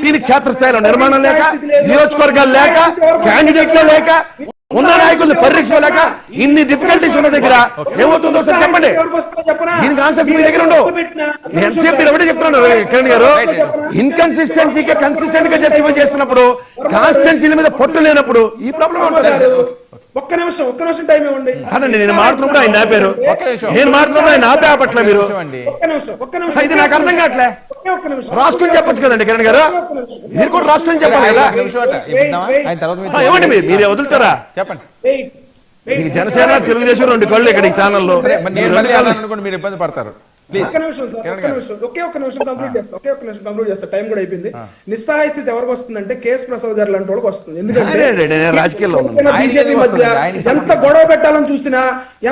పార్టీని క్షేత్రస్థాయిలో నిర్మాణం లేక నియోజకవర్గాలు లేక క్యాండిడేట్లే లేక ఉన్న నాయకుల్ని పరిరక్షలేక ఇన్ని డిఫికల్టీస్ ఉన్న దగ్గర ఏమవుతుందో సార్ చెప్పండి. దీనికి ఆన్సర్స్ మీ దగ్గర ఉండవు. నేను ఎంతసేపు మీరు ఎవడే చెప్తున్నాను కిరణ్ గారు. ఇన్కన్సిస్టెన్సీకి కన్సిస్టెంట్గా జస్టిఫై చేస్తున్నప్పుడు కాన్స్టెన్సీల మీద పొట్టు లేనప్పుడు ఈ ప్రాబ్లం ఉంటుంది ఒక్క నిమిషం ఒక్క నిమిషం టైం ఇవ్వండి. అదండి నేను మాట్లాడుతున్నప్పుడు ఆయన ఆపారు. ఒక్క నిమిషం. నేను మాట్లాడుతున్నప్పుడు ఆయన ఆపే ఆపట్ల మీరు. ఒక్క నిమిషం ఒక్క నిమిషం ఇది నాకు అర్థం కావట్లే. ఒకే ఒక్క నిమిషం. రాసుకొని చెప్పొచ్చు కదండి కిరణ్ గారు. మీరు కూడా రాసుకొని చెప్పాలి కదా. ఏమండి మీరు? మీరు వదులుతారా? చెప్పండి. మీకు జనసేన తెలుగుదేశం రెండు కళ్ళు ఇక్కడ ఈ ఛానల్లో. మరి ఇబ్బంది పడతారు. ఒక్క నిమిషం సార్ ఒక్క నిమిషం ఒకే ఒక్క నిమిషం కంప్లీట్ చేస్తా ఒకే ఒక్క నిమిషం కంప్లీట్ చేస్తా టైం కూడా అయిపోయింది. నిస్సహాయ స్థితి ఎవరికి వస్తుందంటే కేఎస్ ప్రసాద్ గారు లాంటి వాళ్ళకి వస్తుంది. ఎందుకంటే బీజేపీ మధ్య ఎంత గొడవ పెట్టాలని చూసినా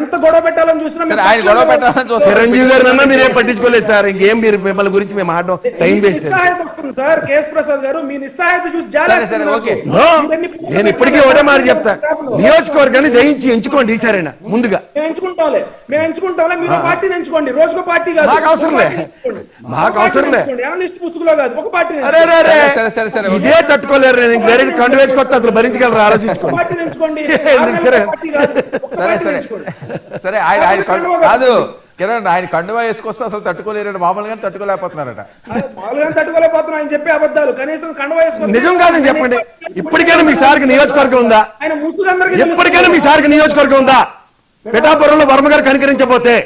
ఎంత గొడవ పెట్టాలని చూసినా సరే మేము ఆయన గొడవ పెట్టాలని చిరంజీవి గారు అన్నా మీరేం పట్టించుకోలేదు సార్. ఇంకేం మీరు మిమ్మల్ని గురించి మేము ఆడడం టైం వేస్ట్ నిస్సహాయత వస్తుంది సార్ కేఎస్ ప్రసాద్ గారు. మీ నిస్సహాయత చూసి నేను ఇప్పటికీ ఒకటే మాట చెప్తా. నియోజకవర్గాన్ని దయించి ఎంచుకోండి ఈసారైనా ముందుగా. మేము ఎంచుకుంటాంలే. మేము ఎంచుకుంటాంలే. మీరు పార్టీని ఎంచుకోండి. రోజుకో పార్టీ కాదు. లే. మాకు అవసరం లే. అనలిస్ట్ పుస్తకులో కాదు. ఒక పార్టీని అరే అరే, అరే. సరే, సరే, సరే. ఇదే తట్టుకోలేరు నేను. వేరే కండు వేసుకొస్తే అసలు భరించగలరు? ఆలోచించుకోండి. ఎంచుకోండి పార్టీ కాదు, సరే సరే. సరే ఆయన ఆయన కాదు. కిరణ్ ఆయన కండువా వేసుకొస్తే అసలు తట్టుకోలేరు మామూలుగా తట్టుకోలేకపోతున్నారట. మామూలుగా తట్టుకోలేకపోతున్నాం ఆయన చెప్పే అబద్ధాలు. కనీసం కండువా వేసుకొని నిజం కాదని చెప్పండి. ఇప్పటికైనా మీ సార్కి నియోజకవర్గం ఉందా? ఆయన ముసుగులందరికీ ఎప్పటికైనా మీ సార్కి నియోజకవర్గం ఉందా? పిఠాపురంలో వర్మ గారు కనికరించబోతే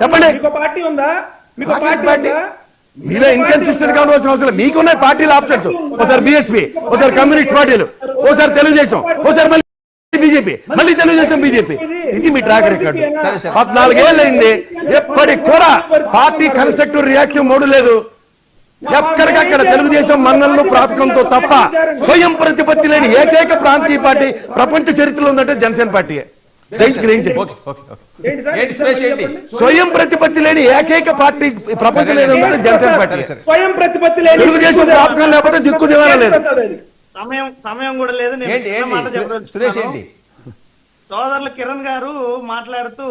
చెప్పండి. మీకు పార్టీ ఉందా? మీకు మాకేం పార్టీ మీలో ఇన్కన్సిస్టెంట్గా ఉండవలసిన అవసరం లేదు. మీకున్నాయి పార్టీల ఆప్షన్స్ ఒకసారి బీఎస్పీ ఒకసారి కమ్యూనిస్ట్ పార్టీలు ఒకసారి తెలుగుదేశం ఒకసారి మళ్ళీ బీజేపీ మళ్ళీ తెలుగుదేశం బీజేపీ ఇది మీ ట్రాక్ రికార్డు సరే, సరే. పద్నాలుగేళ్ళు అయింది ఎప్పటికి కూడా పార్టీ కన్స్ట్రక్టివ్ రియాక్టివ్ మూడు లేదు. ఎక్కడికక్కడ తెలుగుదేశం మన్నలను ప్రాపకంతో తప్ప స్వయం ప్రతిపత్తి లేని ఏకైక ప్రాంతీయ పార్టీ ప్రపంచ చరిత్రలో ఉందంటే జనసేన పార్టీ గ్రహించి గ్రహించండి ఓకే ఓకే ఓకే ఏంటి సార్? ఏంటి స్పేస్ ఏంటి చెప్పండి. స్వయం ప్రతిపత్తి లేని ఏకైక పార్టీ ప్రపంచంలో ఏదో ఉందంటే జనసేన పార్టీ. స్వయం ప్రతిపత్తి లేని తెలుగుదేశం ప్రాపకం లేకపోతే దిక్కు దివాలా లేదు. సమయం సమయం కూడా లేదు. సురేష్ ఏంటి సోదరులు కిరణ్ గారు మాట్లాడుతూ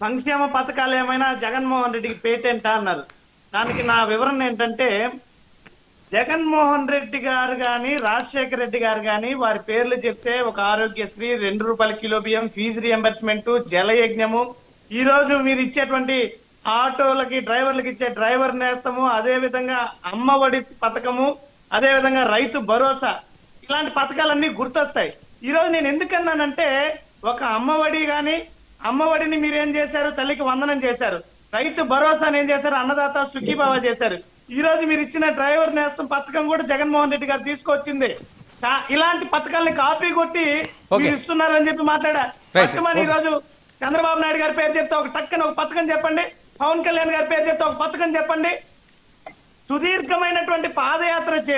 సంక్షేమ పథకాలు ఏమైనా జగన్మోహన్ రెడ్డికి పేటెంటా అన్నారు దానికి నా వివరణ ఏంటంటే జగన్మోహన్ రెడ్డి గారు గాని రాజశేఖర రెడ్డి గారు గాని వారి పేర్లు చెప్తే ఒక ఆరోగ్యశ్రీ రెండు రూపాయల కిలో బియ్యం ఫీజు రియంబర్స్మెంట్ జలయజ్ఞము. ఈ రోజు మీరు ఇచ్చేటువంటి ఆటోలకి డ్రైవర్లకి ఇచ్చే డ్రైవర్ నేస్తము అదే విధంగా అమ్మఒడి పథకము అదే విధంగా రైతు భరోసా. ఇలాంటి పథకాలన్నీ గుర్తొస్తాయి. ఈ రోజు నేను ఎందుకన్నానంటే ఒక అమ్మఒడి గాని అమ్మఒడిని మీరు ఏం చేశారు? తల్లికి వందనం చేశారు. రైతు భరోసాని ఏం చేశారు? అన్నదాత సుఖీభావ చేశారు. ఈ రోజు మీరు ఇచ్చిన డ్రైవర్ నేస్తం పథకం కూడా జగన్మోహన్ రెడ్డి గారు తీసుకొచ్చింది. ఇలాంటి పథకాల్ని కాపీ కొట్టి. మీరు ఇస్తున్నారని చెప్పి మాట్లాడా? Right. పట్టుమని ఈ రోజు చంద్రబాబు నాయుడు గారి పేరు చెప్తే ఒక టక్కన ఒక పథకం చెప్పండి. పవన్ కళ్యాణ్ గారి పేరు చెప్తే ఒక పథకం చెప్పండి. సుదీర్ఘమైనటువంటి పాదయాత్ర చేసి